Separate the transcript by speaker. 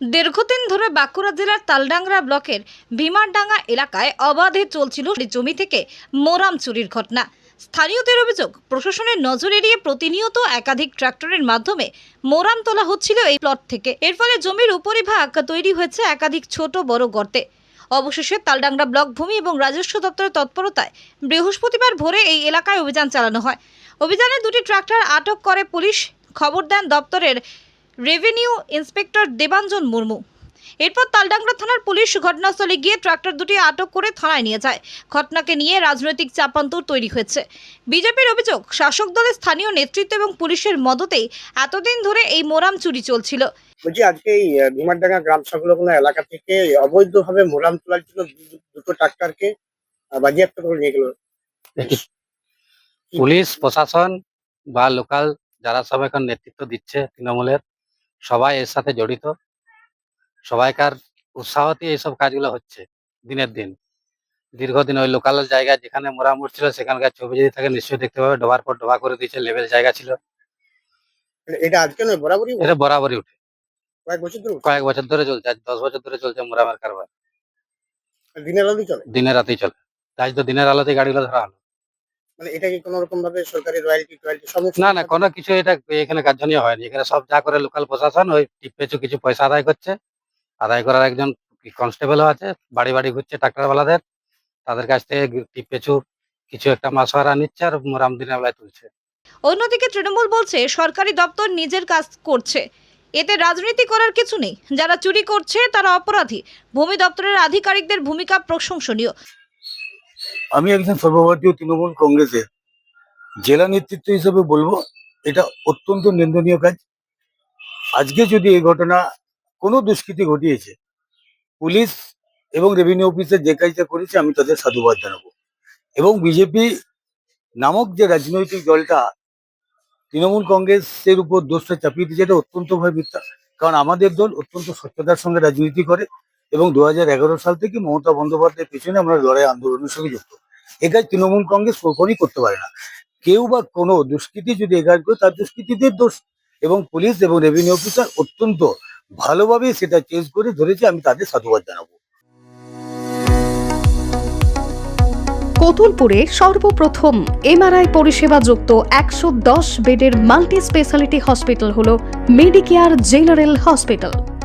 Speaker 1: দীর্ঘদিন ধরে বাঁকুড়া জেলার তালডাংরা ব্লকের ভীমারডাঙ্গা এলাকায় অবাধে চলছিল জমি থেকে মোরাম চুরির ঘটনা। স্থানীয়দের অভিযোগ, প্রশাসনের নজর এড়িয়ে প্রতিনিয়ত একাধিক ট্রাক্টরের মাধ্যমে মোরাম তোলা হচ্ছিল এই প্লট থেকে। এর ফলে জমির উপরিভাগ তৈরি হয়েছে একাধিক ছোট বড় গর্তে। অবশেষে তালডাংরা ব্লক ভূমি এবং রাজস্ব দপ্তরের তৎপরতায় বৃহস্পতিবার ভোরে এই এলাকায় অভিযান চালানো হয়। অভিযানে দুটি ট্রাক্টর আটক করে পুলিশ খবর দেন দপ্তরের রেভিনিউ ইন্সপেক্টর দেবাঞ্জন মুর্মু। এরপর তালডাংরা থানার পুলিশ ঘটনাস্থলে গিয়ে ট্রাক্টর দুটি আটক করে থানায় নিয়ে যায়। ঘটনাকে নিয়ে রাজনৈতিক চাপান্তর তৈরি হয়েছে। বিজেপির অভিযোগ শাসক দলের স্থানীয় নেতৃত্ব এবং পুলিশের মদতেই এতদিন ধরে এই মোরাম চুরি চলছিল।
Speaker 2: বলছি আজকে এই আহ, ভীমারডাঙ্গা গ্রাম সংলগ্ন এলাকা থেকে অবৈধভাবে মোরাম তোলার জন্য দুটো ট্রাক্টরকে বাজেয়াপ্ত করে নিয়ে গেল।
Speaker 3: পুলিশ প্রশাসন বা লোকাল যারা সব এখন নেতৃত্ব দিচ্ছে তৃণমূলের সবাই এর সাথে জড়িত। সবাইকার উৎসাহতে এইসব কাজগুলো হচ্ছে দিনের দিন। দীর্ঘদিন ওই লোকাল জায়গায় যেখানে মোরামুট ছিল সেখানকার ছবি যদি থাকে নিশ্চয়ই দেখতে পাবে। ডোবার পর ডোবা করে দিয়েছে লেভেল জায়গা ছিল।
Speaker 2: মানে এটা আজকে নয় বরাবরই
Speaker 3: এটা বরাবরই উঠে।
Speaker 2: কয়েক বছর ধরে
Speaker 3: কয়েক বছর ধরে চলছে আজ দশ বছর ধরে চলছে মোরামের কারবার।
Speaker 2: দিনের চলে?
Speaker 3: দিনের রাতেই চলে। আজ তো দিনের আলোতে গাড়িগুলো ধরা হলো।
Speaker 2: মানে এটা কি কোনো রকম ভাবে সরকারি রয়্যালটি টয়্যালটি
Speaker 3: না না কোনো কিছু এটা এখানে কার্যনীয় হয়নি। এখানে সব যা করে লোকাল প্রশাসন ওই কিছু পয়সা আদায় করছে। আদায় করার একজন কনস্টেবলও আছে বাড়ি বাড়ি ঘুরছে ট্রাক্টরওয়ালাদের তাদের কাছ থেকে কিছু একটা নিচ্ছে আর তুলছে।
Speaker 1: অন্যদিকে তৃণমূল বলছে সরকারি দপ্তর নিজের কাজ করছে। এতে রাজনীতি করার কিছু নেই। যারা চুরি করছে তারা অপরাধী। ভূমি দপ্তরের আধিকারিকদের ভূমিকা প্রশংসনীয়।
Speaker 4: আমি একজন সর্বভারতীয় তৃণমূল কংগ্রেসের জেলা নেতৃত্ব হিসেবে বলব, এটা অত্যন্ত নিন্দনীয় কাজ। আজকে যদি এই ঘটনা কোনো দুষ্কৃতি ঘটিয়েছে, পুলিশ এবং রেভিনিউ অফিসে যে কাজটা করেছে, আমি তাদের সাধুবাদ জানাব। এবং বিজেপি নামক যে রাজনৈতিক দলটা তৃণমূল কংগ্রেসের উপর দোষটা চাপিয়ে দিয়েছে, এটা অত্যন্তভাবে মিথ্যা। কারণ আমাদের দল অত্যন্ত স্বচ্ছতার সঙ্গে রাজনীতি করে এবং দুহাজার এগারো সাল থেকে মমতা বন্দ্যোপাধ্যায়ের পেছনে আমরা লড়াই আন্দোলনের সঙ্গে যুক্ত। এ কাজ তৃণমূল কংগ্রেস কখনই করতে পারে না। কেউ বা কোনো দুষ্কৃতি যদি এ কাজ করে, তার দুষ্কৃতীদের দোষ। এবং পুলিশ এবং রেভিনিউ অফিসার অত্যন্ত ভালোভাবে সেটা চেঞ্জ করে ধরেছে, আমি তাদের সাধুবাদ জানাব।
Speaker 5: কতুলপুরে সর্বপ্রথম এমআরআই পরিষেবা যুক্ত একশো দশ বেডের মাল্টি স্পেশালিটি হসপিটাল হল মেডিকেয়ার জেনারেল হসপিটাল।